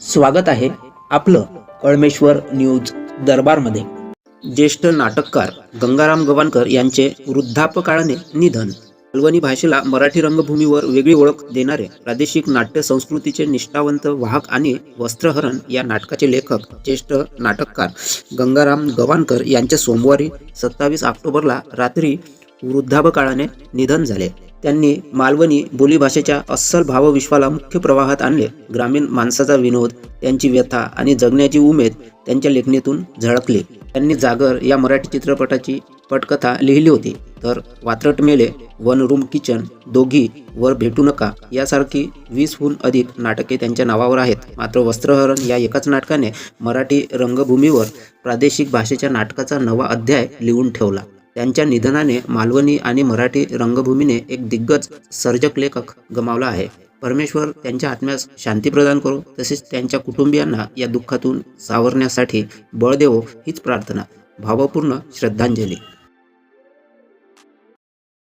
स्वागत आहे आपलं कळमेश्वर न्यूज दरबारमध्ये. ज्येष्ठ नाटककार गंगाराम गवाणकर यांचे वृद्धापकाळाने निधन. मालवणी भाषेला मराठी रंगभूमीवर वेगळी ओळख देणारे प्रादेशिक नाट्य संस्कृतीचे निष्ठावंत वाहक आणि वस्त्रहरण या नाटकाचे लेखक ज्येष्ठ नाटककार गंगाराम गवाणकर यांचे सोमवारी सत्तावीस ऑक्टोबरला रात्री वृद्धापकाळाने निधन झाले. त्यांनी मालवणी बोलीभाषेच्या अस्सल भावविश्वाला मुख्य प्रवाहात आणले. ग्रामीण माणसाचा विनोद त्यांची व्यथा आणि जगण्याची उमेद त्यांच्या लेखणीतून झळकली. त्यांनी जागर या मराठी चित्रपटाची पटकथा लिहिली होती. तर वात्रट मेले वन रूम किचन दोघी वर भेटू नका यासारखी वीसहून अधिक नाटके त्यांच्या नावावर आहेत. मात्र वस्त्रहरण या एकाच नाटकाने मराठी रंगभूमीवर प्रादेशिक भाषेच्या नाटकाचा नवा अध्याय लिहून ठेवला. त्यांच्या निधनाने मालवणी आणि मराठी रंगभूमीने एक दिग्गज सर्जक लेखक गमावला आहे. परमेश्वर त्यांच्या आत्म्यास शांती प्रदान करो तसेच त्यांच्या कुटुंबियांना या दुःखातून सावरण्यासाठी बळ देवो हीच प्रार्थना. भावपूर्ण श्रद्धांजली.